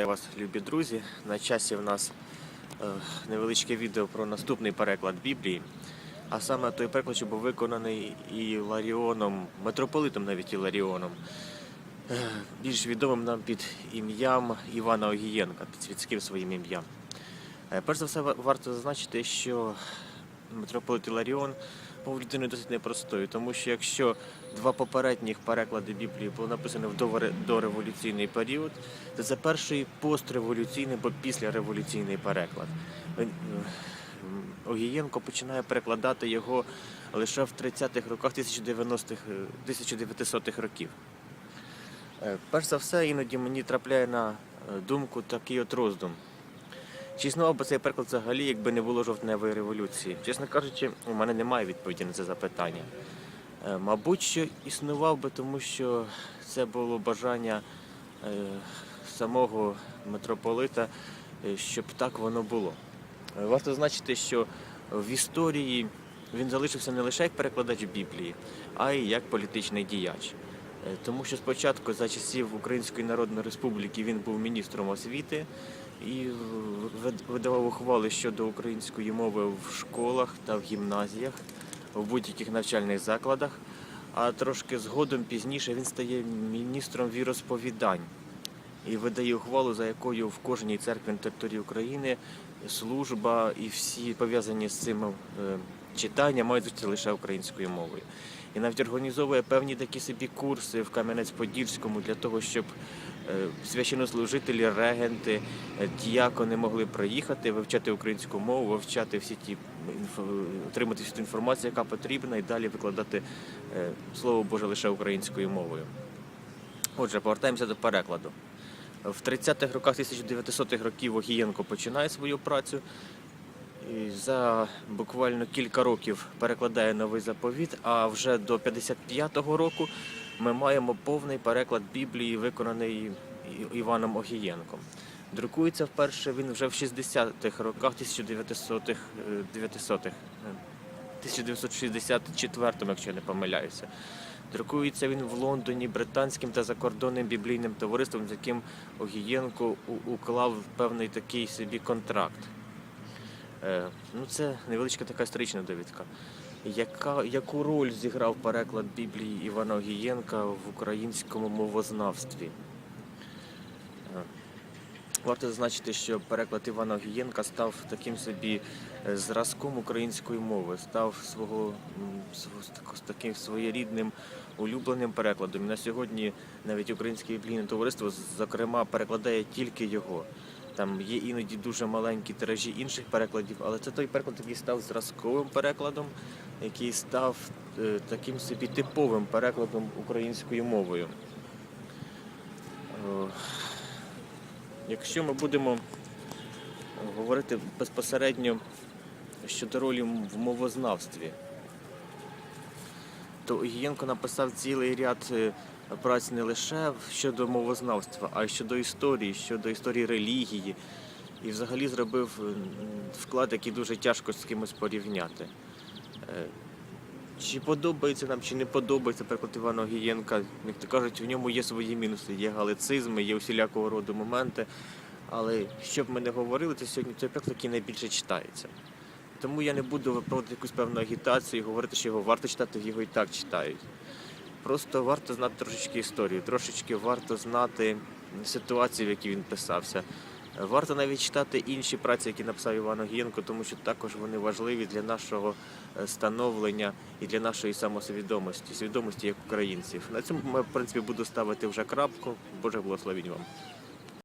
Вітаю вас, любі друзі. На часі в нас е, невеличке відео про наступний переклад Біблії. А саме той переклад, що був виконаний Іларіоном, митрополитом навіть Іларіоном, е, більш відомим нам під ім'ям Івана Огієнка, під світським своїм ім'ям. Е, Перш за все, варто зазначити, що митрополит Іларіон був людиною досить непростою, тому що якщо два попередніх переклади Біблії були написані в доре- дореволюційний період, то це перший постреволюційний або післяреволюційний переклад. Е, м, Огієнко починає перекладати його лише в 30-х роках 1990-х, е, 1900-х років. Е, Перш за все, іноді мені трапляє на е, думку такий от роздум. Чи існував би цей переклад взагалі, якби не було жовтневої революції? Чесно кажучи, у мене немає відповіді на це запитання. Е, Мабуть, що існував би, тому що це було бажання е, самого митрополита, е, щоб так воно було. Варто зазначити, що в історії він залишився не лише як перекладач Біблії, а й як політичний діяч. Тому що спочатку за часів Української Народної Республіки він був міністром освіти і вид- видавав ухвали щодо української мови в школах та в гімназіях, в будь-яких навчальних закладах. А трошки згодом пізніше він стає міністром віросповідань і видає ухвалу, за якою в кожній церкві на території України служба і всі пов'язані з цим е, читання мають бути лише українською мовою. І навіть організовує певні такі собі курси в Кам'янець-Подільському для того, щоб священнослужителі, регенти, е, діякони могли приїхати, вивчати українську мову, вивчати всі ті отримати всю ту інформацію, яка потрібна, і далі викладати е, слово Боже лише українською мовою. Отже, повертаємося до перекладу. В 30-х роках 1900-х років Огієнко починає свою працю. І за буквально кілька років перекладає новий заповіт, а вже до 55-го року ми маємо повний переклад Біблії, виконаний Іваном Огієнком. Друкується вперше він вже в 60-х роках 1900-х, е, 900-х, е, 1964-му, якщо я не помиляюся. Друкується він в Лондоні британським та закордонним біблійним товариством, з яким Огієнко уклав певний такий собі контракт. Е, Ну, це невеличка така історична довідка. Яка, яку роль зіграв переклад Біблії Івана Огієнка в українському мовознавстві? Е, Варто зазначити, що переклад Івана Огієнка став таким собі е, зразком української мови, став свого таким своєрідним улюбленим перекладом. І на сьогодні навіть українське біблійне товариство, зокрема, перекладає тільки його. Там є іноді дуже маленькі тиражі інших перекладів, але це той переклад, який став зразковим перекладом, який став е, таким собі типовим перекладом українською мовою. Е, Якщо ми будемо говорити безпосередньо щодо ролі в мовознавстві, то Огієнко написав цілий ряд е, праць не лише щодо мовознавства, а й щодо історії, щодо історії релігії. І взагалі зробив вклад, який дуже тяжко з кимось порівняти. Е, Чи подобається нам, чи не подобається переклад Івана Огієнка, як то кажуть, в ньому є свої мінуси, є галицизми, є усілякого роду моменти. Але що б ми не говорили, то сьогодні той переклад, який найбільше читається. Тому я не буду проводити якусь певну агітацію і говорити, що його варто читати, його і так читають. Просто варто знати трошечки історію, трошечки варто знати ситуацію, в якій він писався. Варто навіть читати інші праці, які написав Іван Огієнко, тому що також вони важливі для нашого е, становлення і для нашої самосвідомості, свідомості як українців. На цьому я, в принципі, буду ставити вже крапку. Боже благословіть вам.